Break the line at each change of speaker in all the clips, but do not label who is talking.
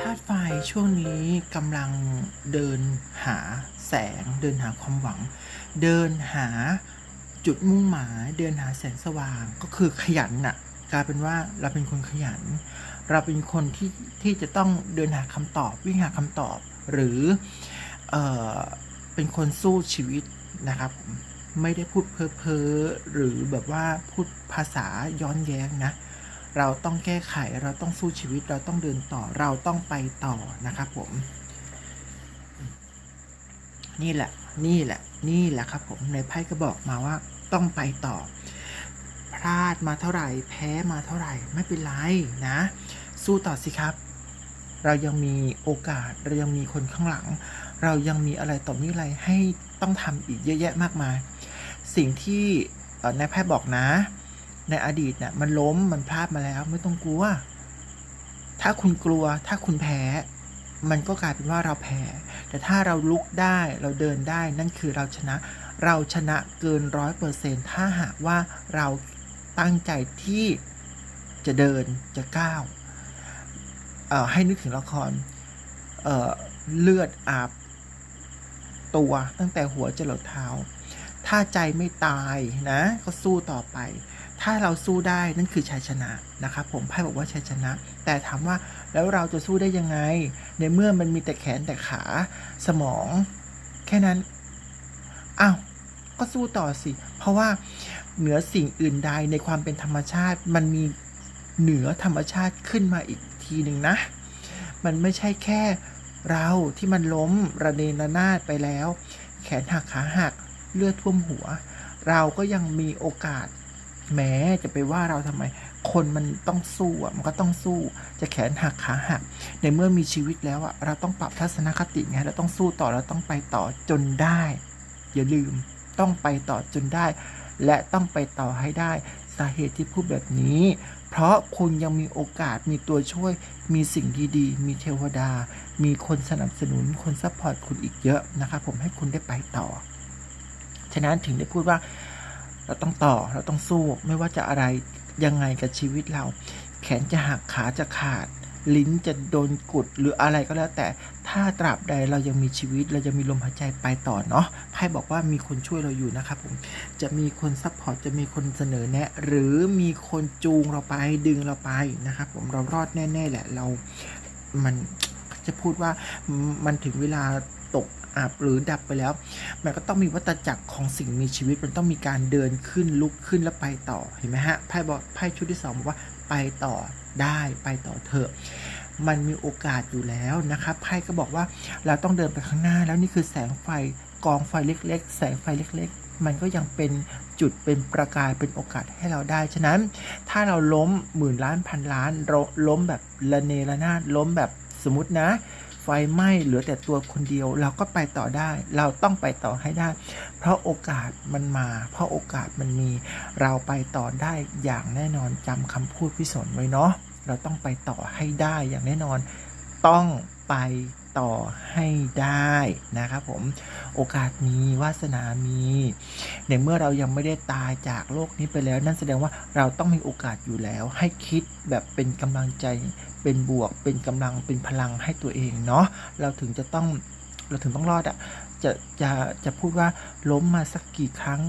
ธาตุไฟช่วงนี้กำลังเดินหาแสง เดินหาความหวัง เดินหาจุดมุ่งหมายเดินหาแสงสว่างก็คือขยันน่ะกลายเป็นว่าเราเป็นคนขยัน เราเป็นคนที่ที่จะต้องเดินหาคำตอบวิ่งหาคำตอบ หรือเออเป็นคนสู้ชีวิตนะครับไม่ได้พูดเพ้อเพ้อหรือแบบว่าพูดภาษาย้อนแย้งนะ เราต้องแก้ไขเราต้องสู้ชีวิตเราต้องเดินต่อเราต้องไปต่อนะครับผม นี่แหละ นี่แหละ นี่แหละครับผมในไพ่ก็บอกมาว่าต้องไปต่อ พลาดมาเท่าไหร่ แพ้มาเท่าไหร่ไม่เป็นไรนะ สู้ต่อสิครับ เรายังมีโอกาสเรายังมีคนข้างหลัง เรายังมีอะไรต่อมีอะไรให้ต้องทำอีกเยอะแยะมากมาย สิ่งที่นายไพ่บอกนะ ในอดีตเนี่ยมันล้มมันพลาดมาแล้ว ไม่ต้องกลัว ถ้าคุณกลัว ถ้าคุณแพ้ มันก็กลายเป็นว่าเราแพ้ แต่ถ้าเราลุกได้เราเดินได้นั่นคือเราชนะ เราชนะเกินร้อยเปอร์เซนถ้าหากว่าเราตั้งใจที่จะเดินจะก้าวให้นึกถึงละครเเลือดอาบตัวตั้งแต่หัวจรดเท้า ถ้าใจไม่ตายนะ ก็สู้ต่อไป ถ้าเราสู้ได้นั่นคือชัยชนะนะครับผมไพ่บอกว่าชัยชนะ แต่ถามว่าแล้วเราจะสู้ได้ยังไง ในเมื่อมันมีแต่แขนแต่ขาสมอง แค่นั้นอ้าวก็สู้ต่อสิ เพราะว่าเหนือสิ่งอื่นใดในความเป็นธรรมชาติ มันมีเหนือธรรมชาติขึ้นมาอีกทีหนึ่งนะ มันไม่ใช่แค่เราที่มันล้มระเนระนาดไปแล้ว แขนหักขาหักเลือดท่วมหัว เราก็ยังมีโอกาส แม้จะไปว่าเราทำไม คนมันต้องสู้อะมันก็ต้องสู้ จะแขนหักขาหัก ในเมื่อมีชีวิตแล้วอะเราต้องปรับทัศนคติไงเราต้องสู้ต่อเราต้องไปต่อจนได้ อย่าลืมต้องไปต่อจนได้ และต้องไปต่อให้ได้สาเหตุที่พูดแบบนี้ เพราะคุณยังมีโอกาสมีตัวช่วย มีสิ่งดีๆ มีเทวดา มีคนสนับสนุน คนซัพพอร์ตคุณอีกเยอะนะครับผมให้คุณได้ไปต่อ ฉะนั้นถึงได้พูดว่า เราต้องต่อเราต้องสู้ ไม่ว่าจะอะไรยังไงกับชีวิตเรา แขนจะหักขาจะขาด ลิ้นจะโดนกุดหรืออะไรก็แล้วแต่ถ้าตราบใดเรายังมีชีวิตเราจะมีลมหายใจไปต่อเนาะไพ่บอกว่ามีคนช่วยเราอยู่นะครับผมจะมีคนซัพพอร์ตจะมีคนเสนอแนะ หรือมีคนจูงเราไปดึงเราไปนะครับผมเรารอดแน่ ๆ แหละเรา มันจะพูดว่ามันถึงเวลาตก อับหรือดับไปแล้ว มันก็ต้องมีวัตจักรของสิ่งมีชีวิต มันต้องมีการเดินขึ้นลุกขึ้นแล้วไปต่อเห็นไหมฮะไพ่บอกไพ่ชุดที่สองบอกว่าไปต่อได้ไปต่อเถอะมันมีโอกาสอยู่แล้วนะครับไพ่ก็บอกว่าเราต้องเดินไปข้างหน้า แล้วนี่คือแสงไฟกองไฟเล็ก ๆ แสงไฟเล็ก ๆ มันก็ยังเป็นจุดเป็นประกายเป็นโอกาสให้เราได้ ฉะนั้นถ้าเราล้มหมื่นล้านพันล้านเราล้มแบบระเนระนาดล้มแบบสมมตินะ ไฟไหม้เหลือแต่ตัวคนเดียว เราก็ไปต่อได้ เราต้องไปต่อให้ได้ เพราะโอกาสมันมา เพราะโอกาสมันมี เราไปต่อได้อย่างแน่นอนจำคำพูดพี่สนไว้เนาะเราต้องไปต่อให้ได้อย่างแน่นอนต้องไปต่อให้ได้นะครับผม โอกาสมีวาสนามีในเมื่อเรายังไม่ได้ตายจากโลกนี้ไปแล้ว นั่นแสดงว่าเราต้องมีโอกาสอยู่แล้ว ให้คิดแบบเป็นกำลังใจ เป็นบวก เป็นกำลังเป็นพลังให้ตัวเองเนาะเราถึงจะต้องเราถึงต้องรอดอะ่ะจะจะจะพูดว่าล้มมาสักกี่ครั้ง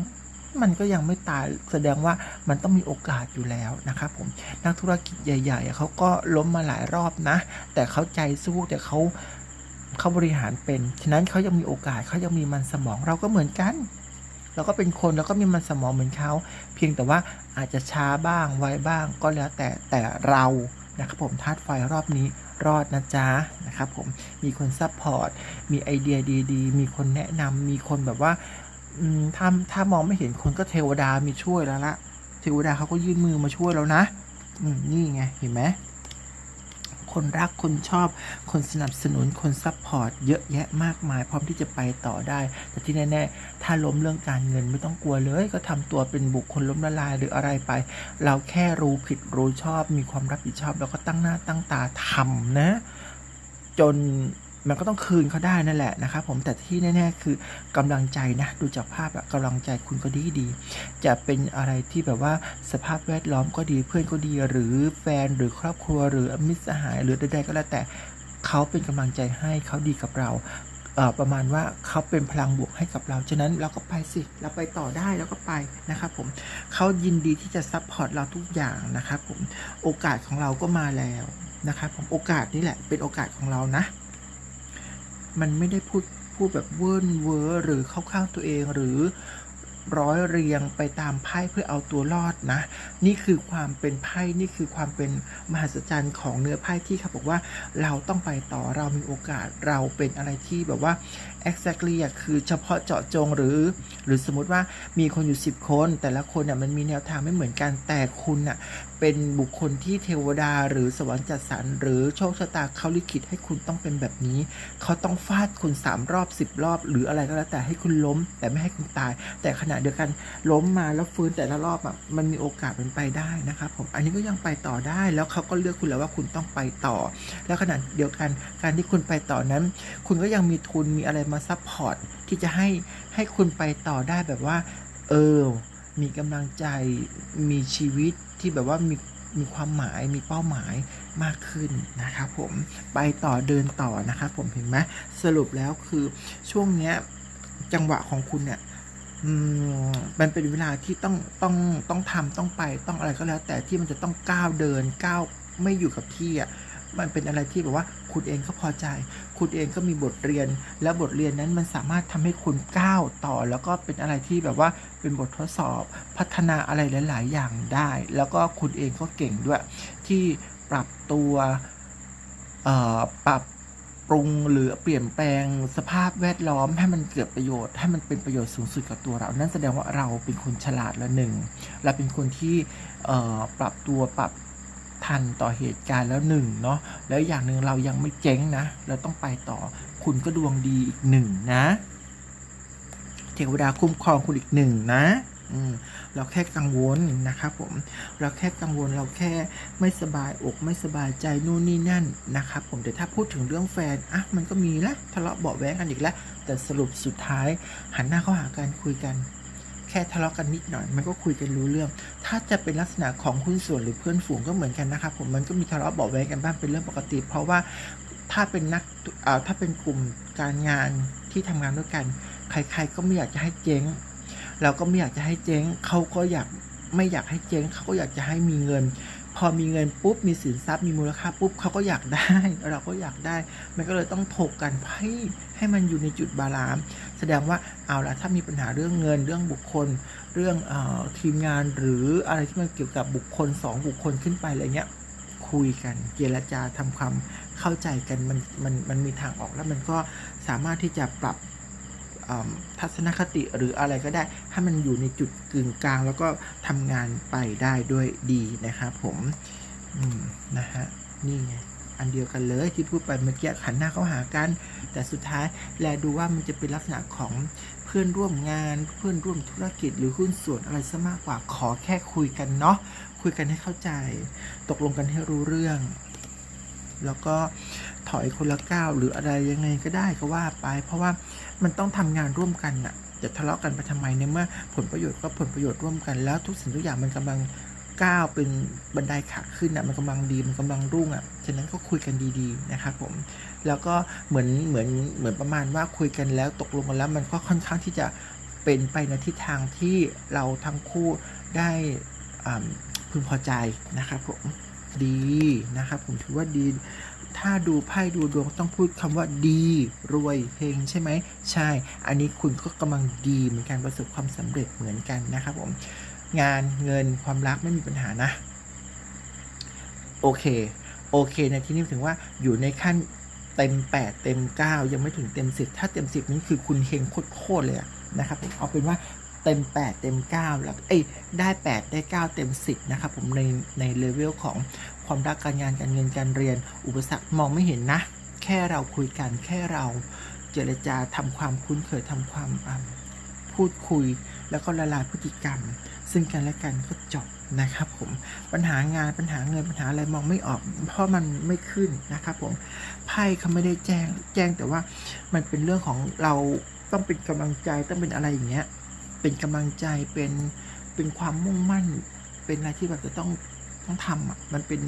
มันก็ยังไม่ตายแสดงว่ามันต้องมีโอกาสอยู่แล้วนะครับผมนักธุรกิจใหญ่ ๆเขาก็ล้มมาหลายรอบนะ แต่เขาใจสู้แต่เขา เขาบริหารเป็น ฉะนั้นเขายังมีโอกาสเขายังมีมันสมองเราก็เหมือนกันเราก็เป็นคนเราก็มีมันสมองเหมือนเขา เพียงแต่ว่าอาจจะช้าบ้างไวบ้างก็แล้วแต่แต่เรานะครับผมธาตุไฟรอบนี้รอดนะจ๊ะนะครับผมมีคนซัพพอร์ตมีไอเดียดีๆ มีคนแนะนำมีคนแบบว่าถ้าถ้ามองไม่เห็นคนก็เทวดามีช่วยแล้วละเทวดาเขาก็ยื่นมือมาช่วยแล้วนะนี่ไงเห็นไหม คนรักคนชอบ คนสนับสนุนคนซัพพอร์ตเยอะแยะมากมาย พร้อมที่จะไปต่อได้ แต่ที่แน่ๆ ถ้าล้มเรื่องการเงินไม่ต้องกลัวเลย ก็ทำตัวเป็นบุคคลล้มละลายหรืออะไรไป เราแค่รู้ผิดรู้ชอบ มีความรับผิดชอบ แล้วก็ตั้งหน้าตั้งตาทำนะ จน มันก็ต้องคืนเขาได้นั่นแหละนะครับผมแต่ที่แน่ๆคือกำลังใจนะดูจากภาพอะกำลังใจคุณก็ดีดีๆจะเป็นอะไรที่แบบว่าสภาพแวดล้อมก็ดีเพื่อนก็ดี หรือแฟนหรือครอบครัว หรือมิตรสหายหรือใดๆก็แล้วแต่เขาเป็นกำลังใจให้เขาดีกับเราเประมาณว่าเขาเป็นพลังบวกให้กับเรา ฉะนั้นเราก็ไปสิ เราไปต่อได้เราก็ไปนะครับผม เขายินดีที่จะซัพพอร์ตเราทุกอย่างนะครับผม โอกาสของเราก็มาแล้วนะครับผม โอกาสนี่แหละเป็นโอกาสของเรานะ มันไม่ได้พูดพูดแบบเวิร์นเวอร์หรือเข้าข้างตัวเองหรือร้อยเรียงไปตามไพ่เพื่อเอาตัวรอดนะ นี่คือความเป็นไพ่นี่คือความเป็นมหัศจรรย์ของเนื้อไพ่ที่เขาบอกว่าเราต้องไปต่อเรามีโอกาสเราเป็นอะไรที่แบบว่า exactly คือเฉพาะเจาะจงหรือ หรือสมมติว่ามีคนอยู่ 10 คน แต่ละคนน่ะมันมีแนวทางไม่เหมือนกันแต่คุณน่ะ เป็นบุคคลที่เทวดาหรือสวรรค์จัดสรรหรือโชคชะตาเขาลิขิตให้คุณต้องเป็นแบบนี้ เขาต้องฟาดคุณ3รอบ10รอบ หรืออะไรก็แล้วแต่ให้คุณล้ม แต่ไม่ให้คุณตาย แต่ขณะเดียวกันล้มมาแล้วฟื้นแต่ละรอบอะมันมีโอกาสเป็นไปได้นะครับผมอันนี้ก็ยังไปต่อได้แล้วเขาก็เลือกคุณแล้วว่าคุณต้องไปต่อ แล้วขณะเดียวกันการที่คุณไปต่อนั้น คุณก็ยังมีทุนมีอะไรมาซัพพอร์ตที่จะให้ให้คุณไปต่อได้แบบว่า เออมีกำลังใจมีชีวิต ที่แบบว่ามีมีความหมายมีเป้าหมายมากขึ้นนะครับผมไปต่อเดินต่อนะครับผมเห็นไหมสรุปแล้วคือช่วงเนี้ยจังหวะของคุณเนี่ยมมันเป็นเวลาที่ต้องต้องต้องทำต้องไปต้องอะไรก็แล้ว แต่ที่มันจะต้องก้าวเดินก้าวไม่อยู่กับที่อะ มันเป็นอะไรที่แบบว่าคุณเองก็พอใจ คุณเองก็มีบทเรียน แล้วบทเรียนนั้นมันสามารถทำให้คุณก้าวต่อ แล้วก็เป็นอะไรที่แบบว่าเป็นบททดสอบพัฒนาอะไรหลาย ๆ อย่างได้ แล้วก็คุณเองก็เก่งด้วย ที่ปรับตัวปรับปรุงหรือเปลี่ยนแปลงสภาพแวดล้อมให้มันเกิดประโยชน์ ให้มันเป็นประโยชน์สูงสุดกับตัวเรา นั่นแสดงว่าเราเป็นคนฉลาดละหนึ่งเราเป็นคนที่ปรับตัวปรับ ทันต่อเหตุการณ์แล้วหนึ่งเนาะแล้วอย่างหนึ่งเรายังไม่เจ๊งนะ เราต้องไปต่อคุณก็ดวงดีอีกหนึ่งนะ เทวดาคุ้มครองคุณอีกหนึ่งนะอืมเราแค่กังวลนะครับผม เราแค่กังวลเราแค่ไม่สบายอกไม่สบายใจนู่นนี่นั่นนะครับผมแต่ถ้าพูดถึงเรื่องแฟนอะมันก็มีละทะเลาะเบาะแว้งกันอีกแล้วแต่สรุปสุดท้ายหันหน้าเข้าหากันคุยกัน แค่ทะเลาะกันนิดหน่อย มันก็คุยกันรู้เรื่อง ถ้าจะเป็นลักษณะของหุ้นส่วนหรือเพื่อนฝูงก็เหมือนกันนะครับผมมันก็มีทะเลาะเบาะแว้งกันบ้างเป็นเรื่องปกติ เพราะว่าถ้าเป็นนักถ้าเป็นกลุ่มการงานที่ทำงานด้วยกัน ใครๆก็ไม่อยากจะให้เจ๊ง เราก็ไม่อยากจะให้เจ๊งเขาก็อยากไม่อยากให้เจ๊งเขาก็อยากจะให้มีเงิน พอมีเงินปุ๊บมีสินทรัพย์มีมูลค่าปุ๊บเขาก็อยากได้ เราก็อยากได้ มันก็เลยต้องถกกันให้ให้มันอยู่ในจุดบาลานซ์แสดงว่าเอาละถ้ามีปัญหาเรื่องเงินเรื่องบุคคล เรื่องออทีมงานหรืออะไรที่มันเกี่ยวกับบุคคลสองบุคคลขึ้นไปอะไรเงี้ยคุยกันเจรจาทำความเข้าใจกันมันมันมันมีทางออกแล้วมันก็สามารถที่จะปรับ ทัศนคติหรืออะไรก็ได้ ให้มันอยู่ในจุดกึ่งกลาง แล้วก็ทำงานไปได้ด้วยดีนะครับผมมนะฮะนี่ไงอันเดียวกันเลยที่พูดไปเมื่อกี้ขันหน้าเข้าหากัน แต่สุดท้ายแลดูว่ามันจะเป็นลักษณะของเพื่อนร่วมงาน เพื่อนร่วมธุรกิจหรือหุ้นส่วนอะไรซะมากกว่าขอแค่คุยกันเนาะคุยกันให้เข้าใจ ตกลงกันให้รู้เรื่อง แล้วก็ ถอยคนละก้าวหรืออะไรยังไงก็ได้ก็ว่าไป เพราะว่ามันต้องทำงานร่วมกันน่ะจะทะเลาะกันไปทำไมในเมื่อผลประโยชน์ก็ผลประโยชน์ร่วมกันแล้วทุกสิ่งทุกอย่างมันกำลังก้าวเป็นบันไดขาขึ้นอะมันกำลังดีมันกำลังรุ่งอะฉะนั้นก็คุยกันดีๆนะครับผมแล้วก็เหมือนเหมือนเหมือนประมาณว่าคุยกันแล้วตกลงกันแล้ว มันก็ค่อนข้างที่จะเป็นไปในทิศทางที่เราทั้งคู่ได้พึงพอใจนะครับผมดีนะครับผมถือว่าดี ถ้าดูไพ่ดูดวงต้องพูดคำว่าดี รวยเฮงใช่ไหมใช่ อันนี้คุณก็กำลังดีเหมือนกันประสบความสำเร็จเหมือนกันนะครับผมงานเงินความรักไม่มีปัญหานะ โอเค โอเคในที่นี้ถึงว่าอยู่ในขั้นเต็ม 8 เต็ม 9 ยังไม่ถึงเต็ม 10 ถ้าเต็ม 10นี่คือคุณเฮงโคตรเลยนะครับผมเอาเป็นว่า เต็ม 8 เต็ม 9 แล้วเอ้ยได้ 8 ได้ 9 เต็ม 10 นะครับผมในในเลเวลของความรักการงานการเงินการเรียน อุปสรรคมองไม่เห็นนะ แค่เราคุยกันแค่เราเจรจาทำความคุ้นเคยทำความพูดคุย แล้วก็ละลายพฤติกรรม ซึ่งกันและกันก็จบนะครับผมปัญหางานปัญหาเงินปัญหาอะไรมองไม่ออก เพราะมันไม่ขึ้นนะครับผมไพ่เขาไม่ได้แจ้งแจ้งแต่ว่ามันเป็นเรื่องของเราต้องเป็นกำลังใจต้องเป็นอะไรอย่างเงี้ย เป็นกำลังใจเป็นเป็นความมุ่งมั่น เป็นอะไรที่แบบจะต้องต้องทำอะมันเป็น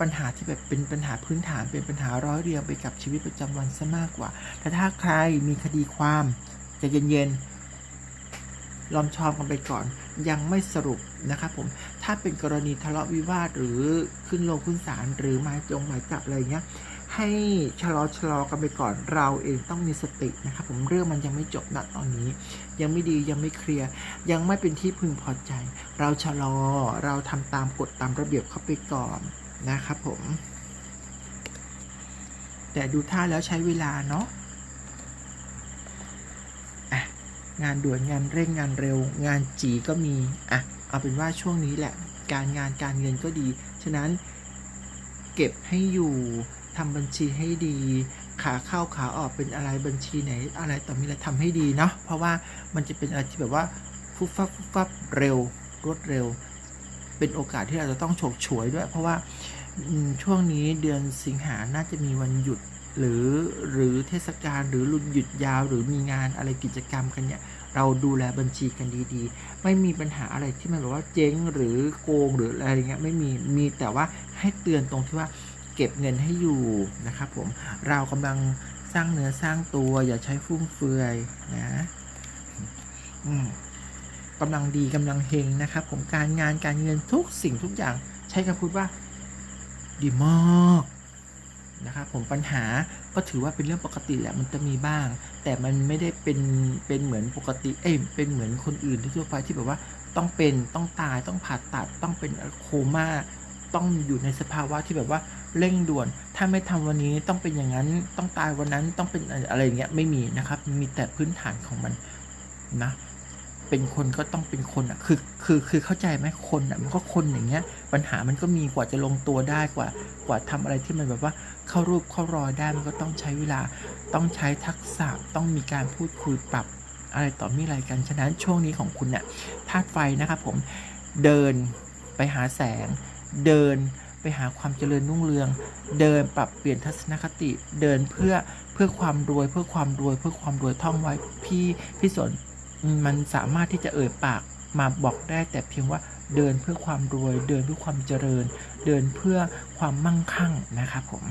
ปัญหาที่แบบเป็นปัญหาพื้นฐาน เป็นปัญหาร้อยเรียงไปกับชีวิตประจำวันซะมากกว่า แต่ถ้าใครมีคดีความใจะเย็นๆ ลอมชอมกันไปก่อน ยังไม่สรุปนะครับผมถ้าเป็นกรณีทะเลาะวิวาทหรือขึ้นโรงขึ้นศาลหรือหมายจงหมายจับอะไรเงี้ยให้ชะลอชะลอกันไปก่อนเราเองต้องมีสตินะครับผมเรื่องมันยังไม่จบณตอนนี้ ยังไม่ดียังไม่เคลียร์ยังไม่เป็นที่พึงพอใจ เราชะลอเราทำตามกฎตามระเบียบเข้าไปก่อนนะครับผม แต่ดูท่าแล้วใช้เวลาเนาะอะ งานด่วนงานเร่งงานเร็ว งานจีก็มีอะเอาเป็นว่าช่วงนี้แหละ การงานการเงินก็ดี ฉะนั้นเก็บให้อยู่ทำบัญชีให้ดี ขาเข้าขาออกเป็นอะไรบัญชีไหน อะไรต่อมีอะไรทำให้ดีเนาะเพราะว่ามันจะเป็นอะไรที่แบบว่าฟุบฟับฟุบฟับเร็วรวดเร็ว เป็นโอกาสที่เราจะต้องโฉกฉวยด้วย เพราะว่าช่วงนี้เดือนสิงหาน่าจะมีวันหยุด หรือหรือเทศกาลหรือหยุดยาวหรือมีงานอะไรกิจกรรมกันเนี่ยเราดูแลบัญชีกันดีๆ ไม่มีปัญหาอะไรที่มันแบบว่าเจ๊งหรือโกงหรืออะไรเงี้ยไม่มีมีแต่ว่าให้เตือนตรงที่ว่าเก็บเงินให้อยู่นะครับผมเรากำลังสร้างเนื้อสร้างตัวอย่าใช้ฟุ่มเฟือยนะกำลังดีกำลังเฮงนะครับ ผมการงานการเงินทุกสิ่งทุกอย่าง ใช้คำพูดว่า ดีมาก นะครับผมปัญหาก็ถือว่าเป็นเรื่องปกติแหละมันจะมีบ้าง แต่มันไม่ได้เป็นเป็นเหมือนปกติเอ้ยเป็นเหมือนคนอื่นทั่วไปที่แบบว่าต้องเป็นต้องตายต้องผ่าตัดต้องเป็นโคม่าต้องอยู่ในสภาวะที่แบบว่าเร่งด่วน ถ้าไม่ทำวันนี้ต้องเป็นอย่างนั้นต้องตายวันนั้นต้องเป็นอะไรอย่างเงี้ยไม่มีนะครับ มีแต่พื้นฐานของมันนะ เป็นคนก็ต้องเป็นคนอะคือคือคือเข้าใจไหมคนอะมันก็คนอย่างเงี้ย ปัญหามันก็มีกว่าจะลงตัวได้กว่ากว่าทำอะไรที่มันแบบว่าเข้ารูปเข้ารอยได้มันก็ต้องใช้เวลา ต้องใช้ทักษะต้องมีการพูดคุยปรับอะไรต่อมีอะไรกันฉะนั้นช่วงนี้ของคุณเนี่ยธาตุไฟนะครับผมเดินไปหาแสง เดินไปหาความเจริญรุ่งเรือง เดินปรับเปลี่ยนทัศนคติ เดินเพื่อเพื่อความรวยเพื่อความรวยเพื่อความรวยท่องไว้พี่พี่สน มันสามารถที่จะเอ่ยปากมาบอกได้แต่เพียงว่าเดินเพื่อความรวย เดินเพื่อความเจริญ เดินเพื่อความมั่งคั่งนะครับผม